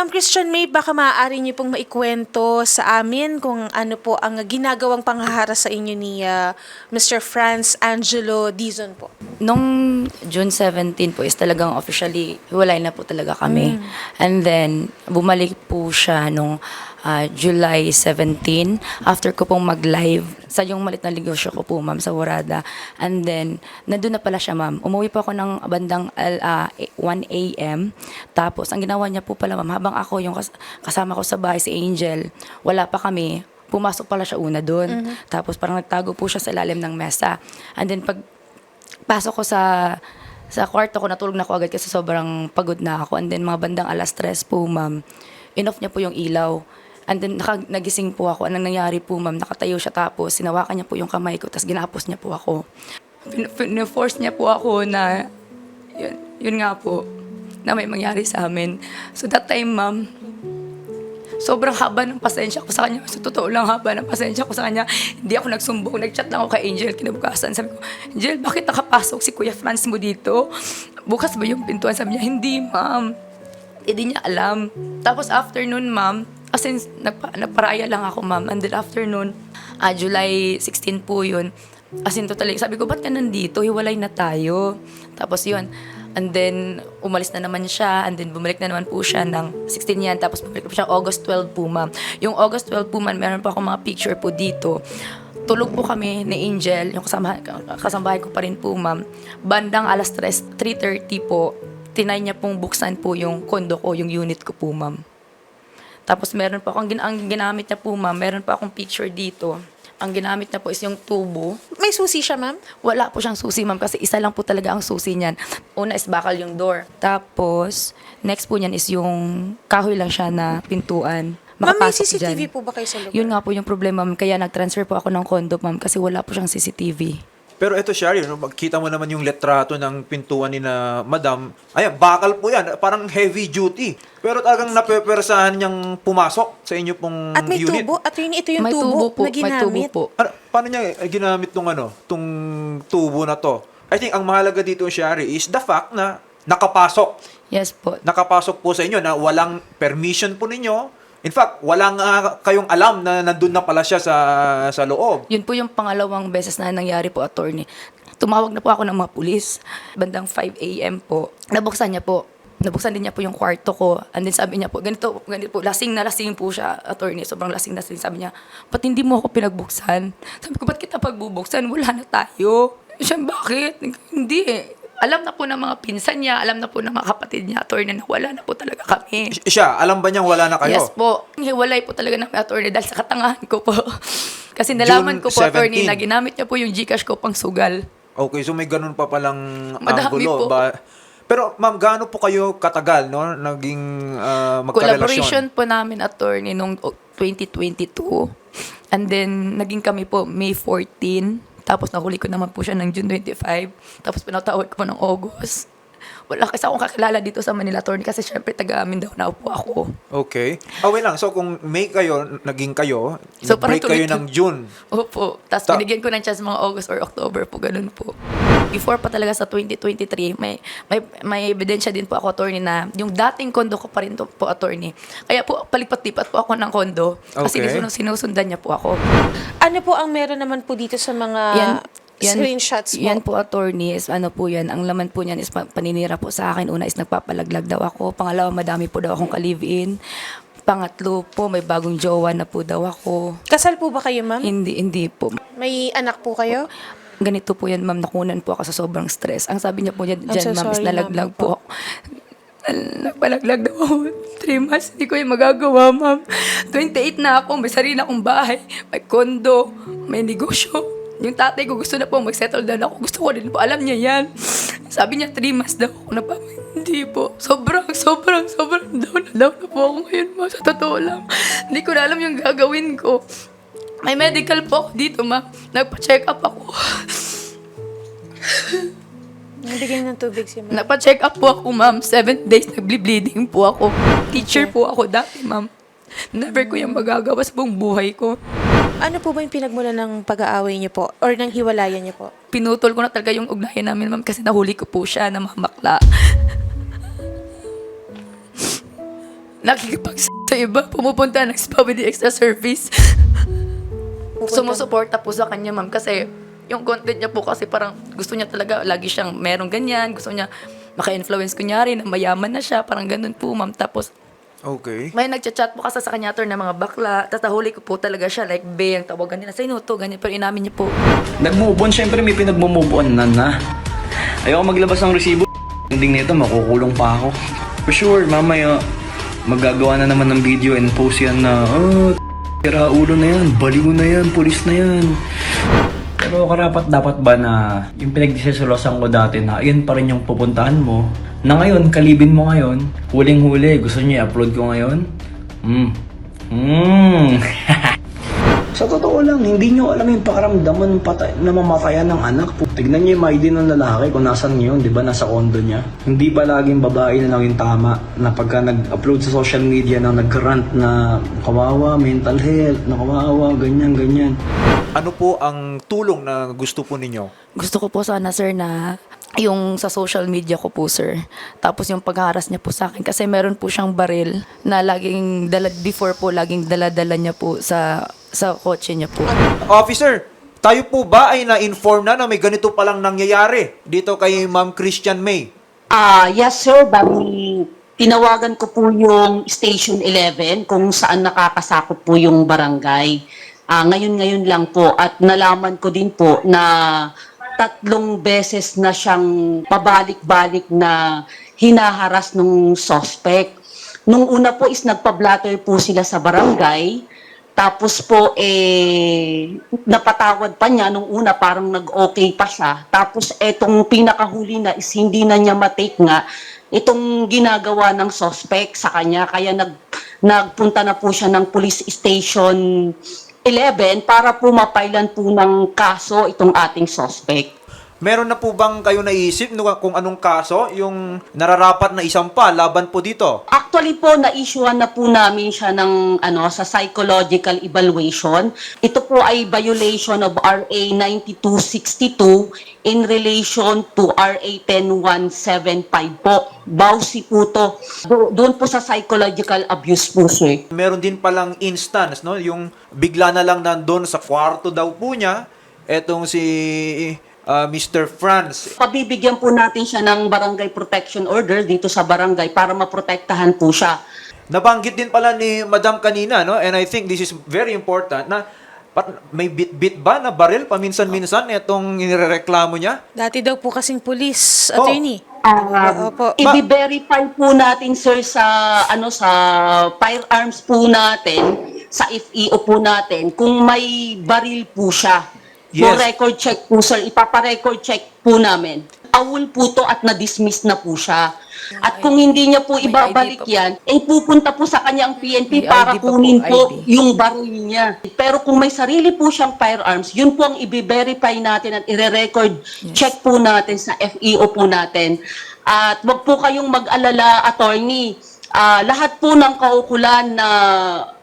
Ma'am Christian May, baka maaari niyo pong maikwento sa amin kung ano po ang ginagawang panghahara sa inyo ni ah, Mr. Franz Angelo Dizon po. Nung June 17 po is talagang officially hiwalay na po talaga kami. And then bumalik po siya nung ah, July 17 after ko pong mag-live sa yung malit na negosyo ko po ma'am sa Warada. And then nandun na pala siya ma'am. Umuwi po ako ng bandang ah, 1 a.m. Tapos ang ginawa niya po pala ma'am habang ako yung kas- kasama ko sa bahay si Angel, wala pa kami. Pumasok pala siya una doon. Tapos parang nagtago po siya sa ilalim ng mesa. And then pag pasok ko sa sa kwarto ko, natulog na ako agad kasi sobrang pagod na ako. And then mga bandang alas tres po, ma'am, inoff niya po yung ilaw. And then naka, nagising po ako. Anong nangyari po, ma'am, nakatayo siya tapos sinawakan niya po yung kamay ko tapos ginapos niya po ako. Pin- Pin-force niya po ako na, yun, yun nga po, na may mangyari sa amin. So that time, ma'am, sobrang haba ng pasensya ko sa kanya. Sa totoo lang, haba ng pasensya ko sa kanya. Hindi ako nagsumbong. Nag-chat lang ako kay Angel kinabukasan. Sabi ko, Angel, bakit nakapasok si Kuya Franz mo dito? Bukas ba yung pintuan? Sabi niya, hindi, ma'am. Hindi niya alam. Tapos afternoon, ma'am, as in, nagpa, nagparaya lang ako, ma'am. And then afternoon, ah, July 16 po yun. As in, totally, sabi ko, ba't ka nandito? Hiwalay na tayo. Tapos yun, And then, umalis na naman siya. And then, bumalik na naman po siya ng 16 yan. Tapos, bumalik po siya August 12 po, ma'am. Yung August 12 po, ma'am, meron po ako mga picture po dito. Tulog po kami ni Angel, yung kasama, kasambahay ko pa rin po, ma'am. Bandang alas 3, 3.30 po, tinay niya pong buksan po yung kondo ko, yung unit ko po, ma'am. Tapos meron pa akong, gin- ang ginamit niya po, ma'am, meron pa akong picture dito. Ang ginamit niya po is yung tubo. May susi siya, ma'am? Wala po siyang susi, ma'am, kasi isa lang po talaga ang susi niyan. Una is bakal yung door. Tapos, next po niyan is yung kahoy lang siya na pintuan. Ma'am, may Makapasok CCTV dyan. po ba kayo sa lugar? Yun nga po yung problema, ma'am. Kaya nag-transfer po ako ng condo, ma'am, kasi wala po siyang CCTV. Pero ito, Shari, no, magkita mo naman yung letrato ng pintuan ni na Madam. Ayan, bakal po yan. Parang heavy duty. Pero talagang napepersahan niyang pumasok sa inyo pong At may unit. tubo? At yun, ito yung may tubo, tubo, po, na may tubo ginamit? po. Ano, paano niya eh, ginamit tong ano, tong tubo na to? I think ang mahalaga dito, Shari, is the fact na nakapasok. Yes po. Nakapasok po sa inyo na walang permission po ninyo. In fact, walang nga kayong alam na nandun na pala siya sa sa loob. Yun po yung pangalawang beses na nangyari po, attorney. Tumawag na po ako ng mga pulis. Bandang 5 a.m. po. Nabuksan niya po. Nabuksan din niya po yung kwarto ko. And then sabi niya po, ganito, ganito po, lasing na lasing po siya, attorney. Sobrang lasing na lasing. Sabi niya, ba't hindi mo ako pinagbuksan? Sabi ko, ba't kita pagbubuksan? Wala na tayo. Siya, bakit? Hindi eh. Alam na po ng mga pinsan niya, alam na po ng mga kapatid niya, attorney, na wala na po talaga kami. Si- Siya, alam ba niyang wala na kayo? Yes po. Hiwalay po talaga ng attorney dahil sa katangahan ko po. Kasi nalaman ko June po, attorney, 17. na ginamit niya po yung Gcash ko pang sugal. Okay, so may ganun pa palang Madami anggulo. po. Ba? Pero ma'am, gaano po kayo katagal, no? Naging ah, magkarelasyon? Collaboration po namin, attorney, nung 2022. And then, naging kami po May 14. Tapos nahuli ko naman po siya ng June 25. Tapos pinatawag ko po ng August. Wala kasi akong kakilala dito sa Manila, attorney, kasi syempre taga Mindanao po ako. Okay. Ah, wait lang. So kung May kayo, naging kayo, So, nag-break kayo ng June. Opo. Tapos Ta- binigyan ko ng chance mga August or October po, ganun po. Before pa talaga sa 2023, may may may ebidensya din po ako attorney na yung dating kondo ko pa rin to, po attorney. Kaya po palipat-lipat po ako ng kondo kasi Okay. sinus- sinusundan niya po ako. Ano po ang meron naman po dito sa mga screenshots po? Yan po attorney is ano po yan, ang laman po niyan is pa- paninira po sa akin. Una is nagpapalaglag daw ako. Pangalawa, madami po daw akong ka-live-in. Pangatlo po, may bagong jowa na po daw ako. Kasal po ba kayo, ma'am? Hindi, hindi po. May anak po kayo? Ganito po yan, ma'am, nakunan po ako sa sobrang stress. Ang sabi niya po I'm dyan so ma'am, is nalaglag po ako. Nagpalaglag daw ako. Three months, hindi ko yung magagawa, ma'am. 28 na ako, may sarili akong bahay, may kondo, may negosyo. Yung tatay ko gusto na po mag-settle down ako. Gusto ko rin po, alam niya yan. Sabi niya, three months daw ako na pa. Hindi po. Sobrang, sobrang, sobrang down na down na po ako ngayon, ma'am. Sa totoo lang. Hindi ko na alam yung gagawin ko. May medical po ako dito, ma'am. Nagpa-check up ako. Nabigyan ng tubig si ma'am. Nagpa-check up po ako, ma'am. Seven days nagble-bleeding po ako. Teacher po ako dati, ma'am. Never ko yung magagawa sa buong buhay ko. Ano po ba yung pinagmula ng pag-aaway niyo po? Or ng hiwalayan niyo po? Pinutol ko na talaga yung ugnayan namin, ma'am, kasi nahuli ko po siya na mamakla. nakikipag sa iba, pumupunta ng spa with the extra service. Sumusuporta po sa kanya, ma'am, kasi yung content niya po kasi parang gusto niya talaga, lagi siyang merong ganyan, gusto niya maka-influence kunyari na mayaman na siya, parang ganun po, ma'am. Tapos, Okay. may nagchat-chat po kasi sa kanya tor ng mga bakla, tatahuli ko po talaga siya, like, be, ang tawagan nila, sa to, ganyan, pero inamin niya po. Nag-move on, syempre may pinag-move on na na. Ayoko maglabas ng resibo. Ending nito, makukulong pa ako. For sure, mamaya, magagawa na naman ng video and post yan na, oh, tira ulo na yan, baliw na yan, pulis na yan. Pero karapat dapat ba na yung pinagdisesolosan ko dati na yun pa rin yung pupuntahan mo, na ngayon, kalibin mo ngayon, huling-huli, gusto niyo i-upload ko ngayon? Hmm. Hmm. Sa totoo lang, hindi nyo alam yung pakaramdaman patay, na mamatayan ng anak. Tignan nyo yung ID ng lalaki kung nasan ngayon, di ba? Nasa kondo niya. Hindi ba laging babae na lang yung tama na pagka nag-upload sa social media na nag-rant na kawawa, mental health, na kawawa, ganyan, ganyan. Ano po ang tulong na gusto po ninyo? Gusto ko po sana, sir, na yung sa social media ko po, sir. Tapos yung pagharas niya po sa akin. Kasi meron po siyang baril na laging dala, before po, laging dala-dala niya po sa, sa kotse niya po. Officer, tayo po ba ay na-inform na na may ganito palang nangyayari dito kay Ma'am Christian May? Ah, yes sir, bali tinawagan ko po yung Station 11 kung saan nakakasakop po yung barangay. Ah, ngayon-ngayon lang po at nalaman ko din po na tatlong beses na siyang pabalik-balik na hinaharas nung suspect. Nung una po is nagpa-blatter po sila sa barangay. Tapos po, eh, napatawad pa niya nung una, parang nag-okay pa siya. Tapos, etong pinakahuli na is hindi na niya matake nga itong ginagawa ng suspect sa kanya. Kaya nag, nagpunta na po siya ng police station 11 para po mapailan po ng kaso itong ating suspect. Meron na po bang kayo naisip no, kung anong kaso yung nararapat na isang pa laban po dito? Actually po, na-issuean na po namin siya ng ano, sa psychological evaluation. Ito po ay violation of RA 9262 in relation to RA 10175 po. Bawsi po to. Do- doon po sa psychological abuse po, sir. Meron din palang instance, no, yung bigla na lang nandun sa kwarto daw po niya, etong si ah, Mr. Franz. Pabibigyan po natin siya ng barangay protection order dito sa barangay para maprotektahan po siya. Nabanggit din pala ni Madam kanina, no? And I think this is very important na pat, may bit-bit ba na baril paminsan-minsan itong inireklamo niya? Dati daw po kasing police, Oh. attorney. Um, Opo. i-verify po natin sir sa ano sa firearms po natin, sa FEO po natin kung may baril po siya. For Yes. record check po sir, ipapa-record check po namin. Awol po to at na-dismiss na po siya. At kung hindi niya po May ibabalik ID pa po. yan, eh pupunta po sa kanya ang PNP May para ID pa po, kunin po ID. yung baril niya. Pero kung may sarili po siyang firearms, yun po ang i-verify natin at ire-record check po natin sa FEO po natin. At wag po kayong mag-alala, attorney. Ah, lahat po ng kaukulan na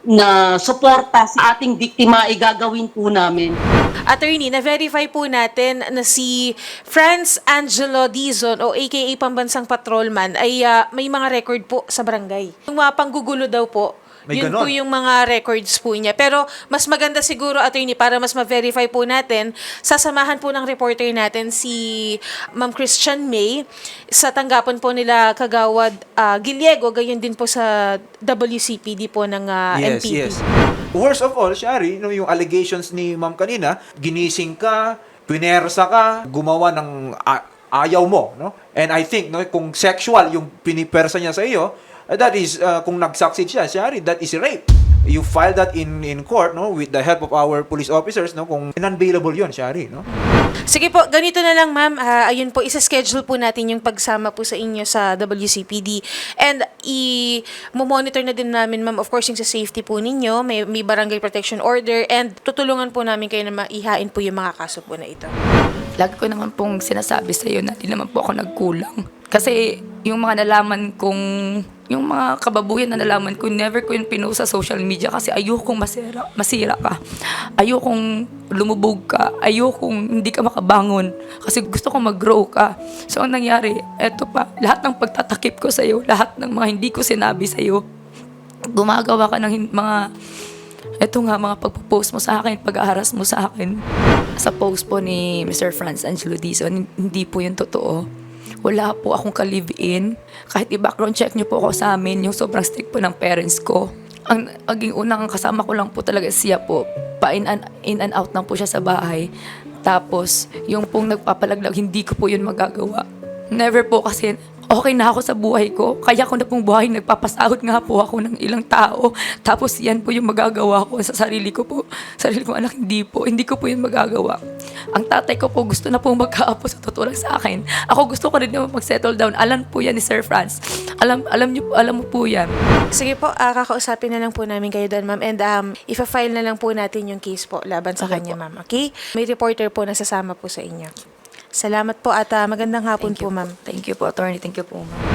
na suporta sa ating biktima ay gagawin po namin. Attorney, na-verify po natin na si Franz Angelo Dizon o aka Pambansang Patrolman ay ah, may mga record po sa barangay. Yung mga panggugulo daw po, May yun ganon. po yung mga records po niya. Pero mas maganda siguro, attorney, para mas ma-verify po natin, sasamahan po ng reporter natin si Ma'am Christian May sa tanggapan po nila Kagawad ah, Giliego, gayon din po sa WCPD po ng ah, yes, NPP. yes. Worst of all, Shari, no, yung allegations ni Ma'am kanina, ginising ka, pinersa ka, gumawa ng ayaw mo, no? And I think, no, kung sexual yung pinipersa niya sa iyo, uh, that is, uh, kung nag-succeed siya, Shari, that is rape. You file that in in court, no, with the help of our police officers, no, kung unbailable yun, Shari, no? Sige po, ganito na lang ma'am. Ah, ayun po, isa-schedule po natin yung pagsama po sa inyo sa WCPD. And i-monitor na din namin ma'am, of course, yung sa safety po ninyo. May, may barangay protection order. And tutulungan po namin kayo na maihain po yung mga kaso po na ito. Lagi ko naman pong sinasabi sa iyo na di naman po ako nagkulang. Kasi yung mga nalaman kong, yung mga kababuyan na nalaman ko, never ko yung pinost sa social media kasi ayokong masira, masira ka. Ayokong lumubog ka. Ayokong hindi ka makabangon. Kasi gusto kong mag-grow ka. So ang nangyari, eto pa, lahat ng pagtatakip ko sa iyo, lahat ng mga hindi ko sinabi sa iyo, gumagawa ka ng mga eto nga, mga pagpo-post mo sa akin, pag-aaras mo sa akin. Sa post po ni Mr. Franz Angelo Dizon, hindi po yun totoo. Wala po akong ka-live-in. Kahit i-background check niyo po ako sa amin, yung sobrang strict po ng parents ko. Ang aging unang kasama ko lang po talaga siya po. Pa in and, in and out lang po siya sa bahay. Tapos, yung pong nagpapalaglag, hindi ko po yun magagawa. Never po kasi okay na ako sa buhay ko. Kaya ko na pong buhay, nagpapasahod nga po ako ng ilang tao. Tapos yan po yung magagawa ko sa sarili ko po. Sarili ko anak, hindi po. Hindi ko po yun magagawa. Ang tatay ko po gusto na pong magkaapo sa totoo lang sa akin. Ako gusto ko rin naman mag-settle down. Alam po yan ni Sir Franz. Alam, alam, niyo, alam mo po yan. Sige po, ah, kakausapin na lang po namin kayo doon, ma'am. And um, ifa-file na lang po natin yung case po laban sa Okay kanya, ma'am. Okay? May reporter po na sasama po sa inyo. Salamat po at ah, magandang hapon Thank po, ma'am. Thank you po, attorney. Thank you po, ma'am.